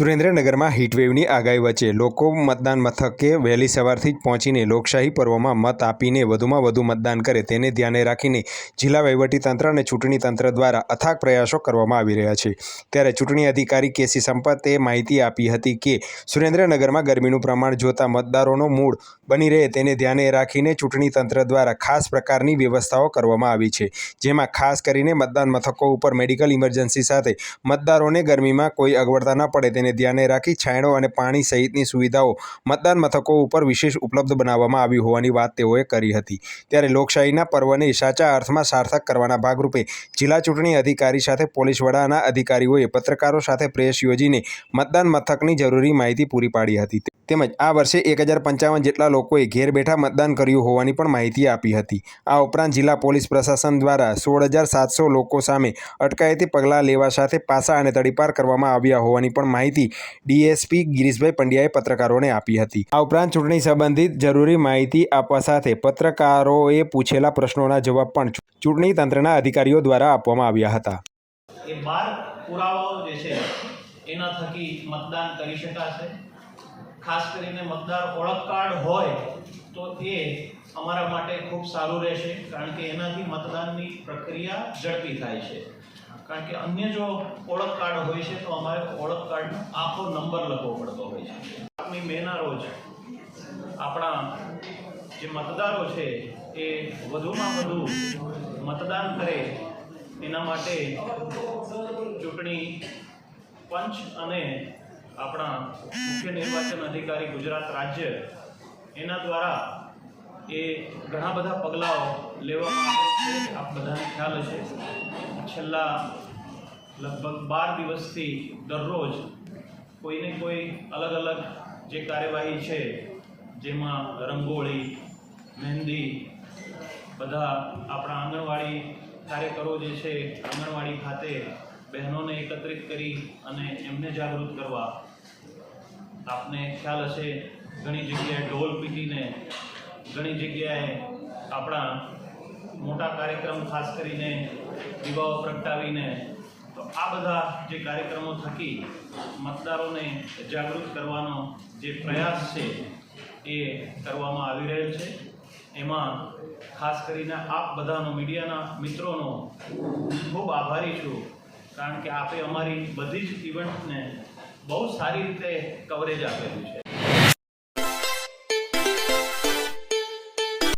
સુરેન્દ્રનગરમાં હીટવેવની આગાહી વચ્ચે લોકો મતદાન મથકે વહેલી સવારથી જ પહોંચીને લોકશાહી પર્વમાં મત આપીને વધુમાં વધુ મતદાન કરે તેને ધ્યાને રાખીને જિલ્લા વહીવટીતંત્ર અને ચૂંટણી તંત્ર દ્વારા અથાગ પ્રયાસો કરવામાં આવી રહ્યા છે. ત્યારે ચૂંટણી અધિકારી કેસી સંપતે માહિતી આપી હતી કે સુરેન્દ્રનગરમાં ગરમીનું પ્રમાણ જોતા મતદારોનો મૂળ બની રહે તેને ધ્યાને રાખીને ચૂંટણી તંત્ર દ્વારા ખાસ પ્રકારની વ્યવસ્થાઓ કરવામાં આવી છે. જેમાં ખાસ કરીને મતદાન મથકો ઉપર મેડિકલ ઇમરજન્સી સાથે મતદારોને ગરમીમાં કોઈ અગવડતા ન પડે તેને ધ્યાને રાખી છાંયડો અને પાણી સહિતની સુવિધાઓ મતદાન મથકો ઉપર વિશેષ ઉપલબ્ધ બનાવવામાં આવી હોવાની વાત તેઓએ કરી હતી. ત્યારે લોકશાહીના પર્વને સાચા અર્થમાં સાર્થક કરવાના ભાગરૂપે જિલ્લા ચૂંટણી અધિકારી સાથે પોલીસ વડાના અધિકારીઓએ પત્રકારો સાથે પ્રેસ યોજીને મતદાન મથકની જરૂરી માહિતી પૂરી પાડી હતી. તેમજ આ વર્ષે એક હજાર પંચાવન જેટલા લોકોએ ઘેર બેઠા મતદાન કર્યું હોવાની પણ માહિતી આપી હતી. આ ઉપરાંત જિલ્લા પોલીસ પ્રશાસન દ્વારા સોળ હજાર સાતસો લોકો સામે અટકાયતી પગલાં લેવા સાથે પાસા અને તડીપાર કરવામાં આવ્યા હોવાની પણ માહિતી ડીએસપી ગિરીશભાઈ પંડ્યાએ પત્રકારોને આપી હતી. આ ઉપરાંત ચૂંટણી સંબંધિત જરૂરી માહિતી આપવા સાથે પત્રકારોએ પૂછેલા પ્રશ્નોના જવાબ પણ ચૂંટણી તંત્રના અધિકારીઓ દ્વારા આપવામાં આવ્યા હતા. એ બાર પુરાવાઓ જે છે, એના થકી મતદાન કરી શકાશે. ખાસ કરીને મતદાર ઓળખ કાર્ડ હોય તો એ અમારા માટે ખૂબ સારું રહેશે, કારણ કે એનાથી મતદાનની પ્રક્રિયા ઝડપી થાય છે. કારણ કે અન્ય જો ઓળખ કાર્ડ હોય છે, તો અમારે ઓળખ કાર્ડનો આખો નંબર લખવો પડતો હોય છે. આપની મેના રોજ આપણા જે મતદારો છે, એ વધુમાં વધુ મતદાન કરે એના માટે ચૂંટણી પંચ અને આપણા મુખ્ય નિર્વાચન અધિકારી ગુજરાત રાજ્ય એના દ્વારા એ ઘણા બધા પગલાઓ લેવામાં આવે આપ બધાને ખ્યાલ હશે, છેલ્લા લગભગ બાર દિવસથી દરરોજ કોઈને કોઈ અલગ અલગ જે કાર્યવાહી છે, જેમાં રંગોળી, મહેંદી, બધા આપણા આંગણવાડી કાર્યકરો જે છે, આંગણવાડી ખાતે બહેનોને એકત્રિત કરી અને એમને જાગૃત કરવા. આપને ખ્યાલ હશે ઘણી જગ્યાએ ઢોલ પીટીને, ઘણી જગ્યાએ આપણા મોટા કાર્યક્રમ ખાસ કરીને દીવાઓ પ્રગટાવીને, તો આ બધા જે કાર્યક્રમો થકી મતદારોને જાગૃત કરવાનો જે પ્રયાસ છે એ કરવામાં આવી રહ્યો છે. એમાં ખાસ કરીને આપ બધાનો, મીડિયાના મિત્રોનો ખૂબ આભારી છું, કારણ કે આપે અમારી બધી જ ઇવેન્ટને બહુ સારી રીતે કવરેજ આપેલું છે.